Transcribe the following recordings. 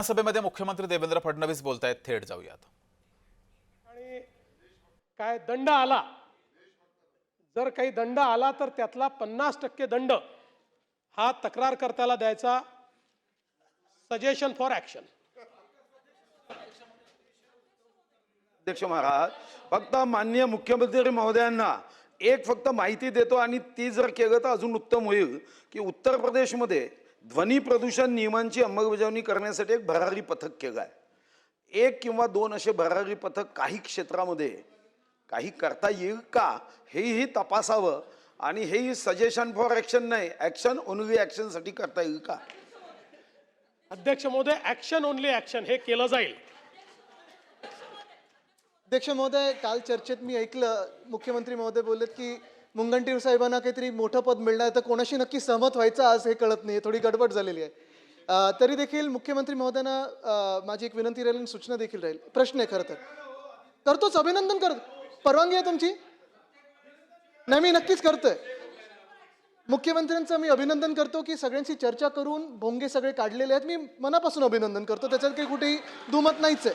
विधानसभेमध्ये मुख्यमंत्री देवेंद्र फडणवीस बोलतायत थेट जाऊयात. आणि काय दंड आला? जर काही दंड आला तर त्यातला पन्नास टक्के दंड हा तक्रारकर्त्याला द्यायचा. सजेशन फॉर ऍक्शन अध्यक्ष महाराज फक्त माननीय मुख्यमंत्री महोदयांना एक फक्त माहिती देतो आणि ती जर केलं तर अजून उत्तम होईल की उत्तर प्रदेशमध्ये ध्वनी प्रदूषण नियमांची अंमलबजावणी करण्यासाठी एक भरारी पथक केलं आहे. एक किंवा दोन असे भरारी पथक काही क्षेत्रामध्ये काही करता येईल का हेही तपासावं आणि हेही सजेशन फॉर ॲक्शन नाही ॲक्शन ओनली ॲक्शनसाठी करता येईल का? अध्यक्ष महोदय ऍक्शन ओनली ऍक्शन हे केलं जाईल. अध्यक्ष महोदय काल चर्चेत मी ऐकलं मुख्यमंत्री महोदय बोललेत की मुनगंटीवार साहेबांना काहीतरी मोठं पद मिळणार तर कोणाशी नक्की सहमत व्हायचं आज हे कळत नाही थोडी गडबड झालेली आहे. तरी देखील मुख्यमंत्री महोदयांना माझी एक विनंती राहील आणि सूचना देखील राहील. प्रश्न आहे खरं तर. करतोच अभिनंदन करतो. परवानगी आहे तुमची? नाही मी नक्कीच करतोय. मुख्यमंत्र्यांचं मी अभिनंदन करतो की सगळ्यांशी चर्चा करून भोंगे सगळे काढलेले आहेत. मी मनापासून अभिनंदन करतो. त्याच्यात काही कुठेही दुमत नाहीच आहे.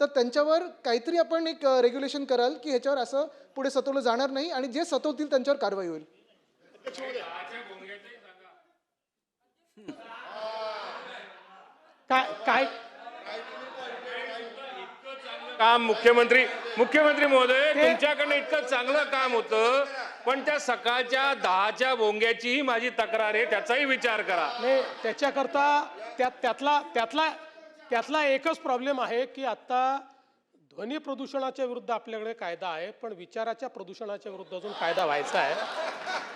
तर त्यांच्यावर काहीतरी आपण एक रेग्युलेशन कराल की ह्याच्यावर असं पुढे सतवलं जाणार नाही आणि जे सतवतील त्यांच्यावर कारवाई होईल. काय काय? काम मुख्यमंत्री मुख्यमंत्री महोदय तुमच्याकडनं इतकं चांगलं काम होतं पण त्या सकाळच्या दहाच्या भोंग्याचीही माझी तक्रार आहे त्याचाही विचार करा. नाही त्याच्याकरता त्यात त्यातला त्यातला त्यातला एकच प्रॉब्लेम आहे की आता ध्वनी प्रदूषणाच्या विरुद्ध आपल्याकडे कायदा आहे पण विचाराच्या प्रदूषणाच्या विरुद्ध अजून कायदा व्हायचा आहे.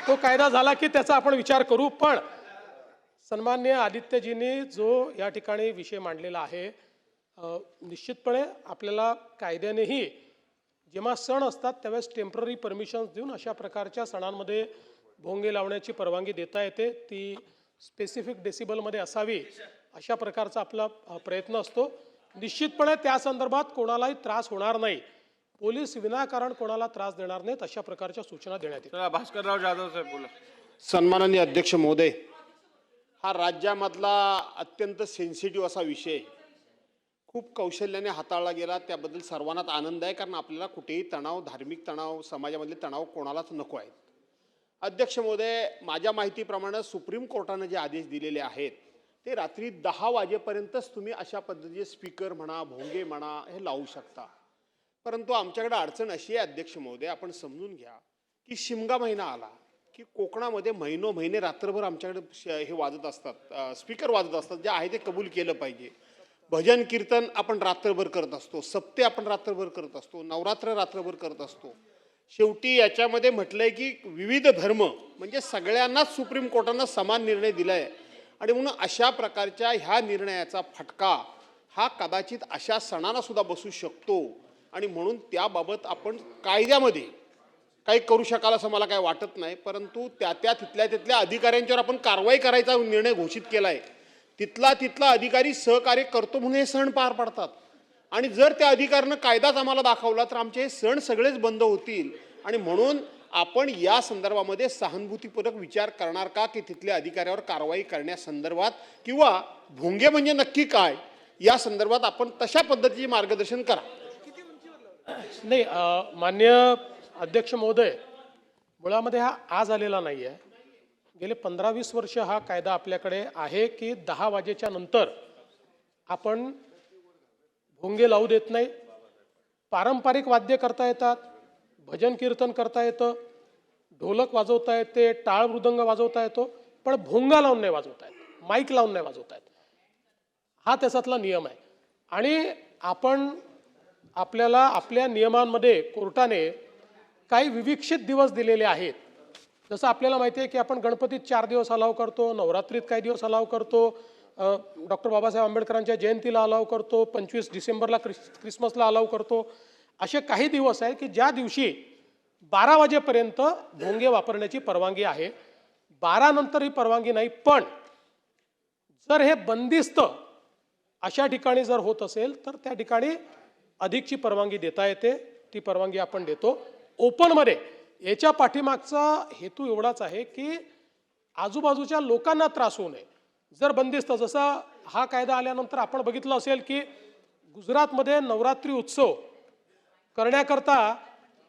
तो कायदा झाला की त्याचा आपण विचार करू पण सन्मान्य आदित्यजींनी जो या ठिकाणी विषय मांडलेला आहे निश्चितपणे आपल्याला कायद्यानेही जेव्हा सण असतात त्यावेळेस टेंपररी परमिशन्स देऊन अशा प्रकारच्या सणांमध्ये भोंगे लावण्याची परवानगी देता येते. ती स्पेसिफिक डेसिबलमध्ये असावी. अशा प्रकारचा आपला प्रयत्न असतो. निश्चितपणे त्या संदर्भात कोणालाही त्रास होणार नाही. पोलीस विनाकारण कोणाला त्रास देणार नाहीत अशा प्रकारच्या सूचना देण्यात येतील भास्करराव जाधव साहेब बोला. सन्माननीय अध्यक्ष महोदय हा राज्यामधला अत्यंत सेन्सिटिव्ह असा विषय खूप कौशल्याने हाताळला गेला त्याबद्दल सर्वांनाच आनंद आहे कारण आपल्याला कुठेही तणाव धार्मिक तणाव समाजामधले तणाव कोणालाच नको आहेत. अध्यक्ष महोदय माझ्या माहितीप्रमाणे सुप्रीम कोर्टानं जे आदेश दिलेले आहेत ते रात्री दहा वाजेपर्यंतच तुम्ही अशा पद्धतीचे स्पीकर म्हणा भोंगे म्हणा हे लावू शकता. परंतु आमच्याकडे अडचण अशी आहे अध्यक्ष महोदय आपण समजून घ्या की शिमगा महिना आला की कोकणामध्ये महिनो महिने रात्रभर आमच्याकडे श- हे वाजत असतात स्पीकर वाजत असतात जे आहे ते कबूल केलं पाहिजे. भजन कीर्तन आपण रात्रभर करत असतो सप्ते आपण रात्रभर करत असतो नवरात्र रात्रभर करत असतो. शेवटी याच्यामध्ये म्हटलं आहे की विविध धर्म म्हणजे सगळ्यांनाच सुप्रीम कोर्टानं समान निर्णय दिलाय. आणि म्हणून अशा प्रकारच्या ह्या निर्णयाचा फटका हा कदाचित अशा सणांना सुद्धा बसू शकतो. आणि म्हणून त्याबाबत आपण कायद्यामध्ये काही करू शकाल असं मला काही वाटत नाही परंतु त्या त्या तिथल्या तिथल्या अधिकाऱ्यांच्यावर आपण कारवाई करायचा निर्णय घोषित केला आहे तिथला तिथला अधिकारी सहकार्य करतो म्हणून हे सण पार पडतात. आणि जर त्या अधिकाऱ्यानं कायदाच आम्हाला दाखवला तर आमचे हे सण सगळेच बंद होतील. आणि म्हणून आपण या संदर्भामध्ये सहानुभूतीपूर्वक विचार करणार का की तिथल्या अधिकाऱ्यावर कारवाई करण्यासंदर्भात किंवा भोंगे म्हणजे नक्की काय या संदर्भात आपण तशा पद्धतीचे मार्गदर्शन करा. नाही मान्य अध्यक्ष महोदय मुळामध्ये हा आज आलेला नाही आहे गेले पंधरा वीस वर्ष हा कायदा आपल्याकडे आहे की दहा वाजेच्या नंतर आपण भोंगे लावू देत नाही. पारंपरिक वाद्य करता येतात. भजन कीर्तन करता येतं ढोलक वाजवता येते टाळ मृदंग वाजवता येतो पण भोंगा लावून नाही वाजवता येत माईक लावून नाही वाजवता येत. हा त्याच्यातला नियम आहे. आणि आपण आपल्याला आपल्या नियमांमध्ये कोर्टाने काही विविक्षित दिवस दिलेले आहेत. जसं आपल्याला माहिती आहे की आपण गणपतीत चार दिवस अलाव करतो नवरात्रीत काही दिवस अलाव करतो डॉक्टर बाबासाहेब आंबेडकरांच्या जयंतीला अलाव करतो पंचवीस डिसेंबरला क्रिस क्रिसमसला अलाव करतो. असे काही दिवस आहेत की ज्या दिवशी बारा वाजेपर्यंत भोंगे वापरण्याची परवानगी आहे. बारा नंतर ही परवानगी नाही पण जर हे बंदिस्त अशा ठिकाणी जर होत असेल तर त्या ठिकाणी अधिकची परवानगी देता येते. ती परवानगी आपण देतो. ओपनमध्ये याच्या पाठीमागचा हेतू एवढाच आहे की आजूबाजूच्या लोकांना त्रास होऊ नये. जर बंदिस्त जसं हा कायदा आल्यानंतर आपण बघितलं असेल की गुजरातमध्ये नवरात्री उत्सव करण्याकरता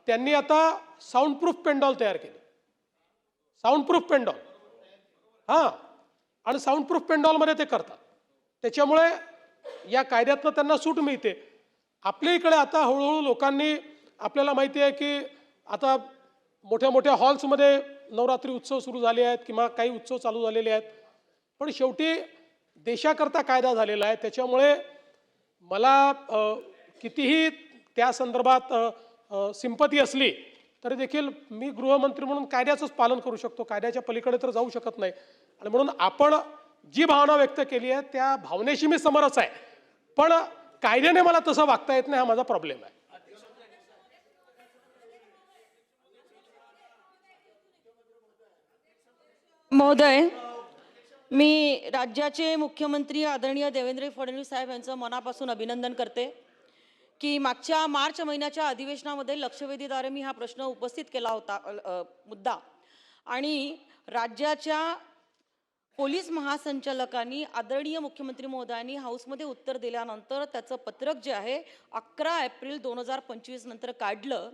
त्यांनी आता साऊंड प्रूफ पेंडॉल तयार केले. साऊंड प्रूफ पेंडॉल हां. आणि साऊंड प्रूफ पेंडॉलमध्ये ते करतात. त्याच्यामुळे या कायद्यातनं त्यांना सूट मिळते. आपल्या इकडे आता हळूहळू लोकांनी आपल्याला माहिती आहे की आता मोठ्या मोठ्या हॉल्समध्ये नवरात्री उत्सव सुरू झाले आहेत किंवा काही उत्सव चालू झालेले आहेत. पण शेवटी देशाकरता कायदा झालेला आहे. त्याच्यामुळे मला कितीही त्या संदर्भात सिंपती असली तरी देखील मी गृहमंत्री म्हणून कायद्याचंच पालन करू शकतो. कायद्याच्या पलीकडे तर जाऊ शकत नाही. आणि म्हणून आपण जी भावना व्यक्त केली आहे त्या भावनेशी मी समरस आहे. पण कायद्याने मला तसं वागता येत नाही हा माझा प्रॉब्लेम आहे. महोदय मी राज्याचे मुख्यमंत्री आदरणीय देवेंद्र फडणवीस साहेब यांचं मनापासून अभिनंदन करते. की मागच्या मार्च महिन्याच्या अधिवेशनामध्ये लक्षवेधीद्वारे मी हा प्रश्न उपस्थित केला होता मुद्दा. आणि राज्याच्या पोलीस महासंचालकांनी आदरणीय मुख्यमंत्री महोदयांनी हाऊसमध्ये उत्तर दिल्यानंतर त्याचं पत्रक जे आहे अकरा एप्रिल दोन हजार पंचवीस नंतर काढलं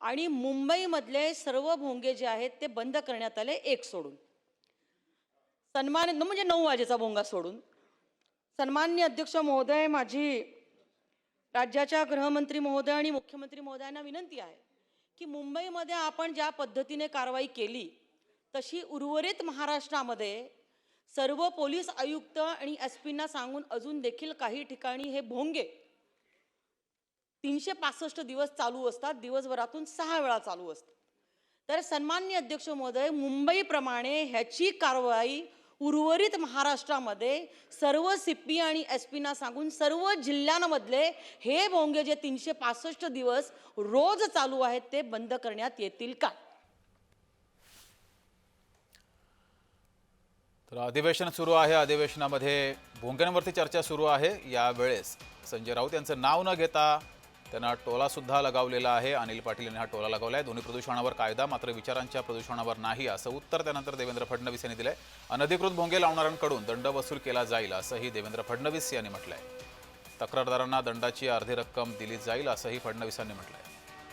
आणि मुंबईमधले सर्व भोंगे जे आहेत ते बंद करण्यात आले एक सोडून. सन्मान म्हणजे नऊ वाजेचा भोंगा सोडून. सन्मान्य अध्यक्ष महोदय माझी राज्याच्या गृहमंत्री महोदय आणि मुख्यमंत्री महोदयांना विनंती आहे की मुंबईमध्ये आपण ज्या पद्धतीने कारवाई केली तशी उर्वरित महाराष्ट्रामध्ये सर्व पोलीस आयुक्त आणि एस पींना सांगून अजून देखील काही ठिकाणी हे भोंगे तीनशे पासष्ट दिवस चालू असतात दिवसभरातून सहा वेळा चालू असतात. तर सन्मान्य अध्यक्ष महोदय मुंबईप्रमाणे ह्याची कारवाई उर्वरित महाराष्ट्रामध्ये सर्व सी पी आणि एस पीना सांगून सर्व जिल्ह्यांमधले हे भोंगे जे तीनशे पासष्ट दिवस रोज चालू आहेत ते बंद करण्यात येतील का? तर अधिवेशन सुरू आहे. अधिवेशनामध्ये भोंग्यांवरती चर्चा सुरू आहे. यावेळेस संजय राऊत यांचं नाव न घेता त्यांना टोलासुद्धा लगावलेला आहे. अनिल पाटील यांनी हा टोला लगावला आहे दोन्ही प्रदूषणावर कायदा मात्र विचारांच्या प्रदूषणावर नाही असं उत्तर त्यानंतर देवेंद्र फडणवीस यांनी दिलंय. अनधिकृत भोंगे लावणाऱ्यांकडून दंड वसूल केला जाईल असंही देवेंद्र फडणवीस यांनी म्हटलंय. तक्रारदारांना दंडाची अर्धी रक्कम दिली जाईल असंही फडणवीसांनी म्हटलं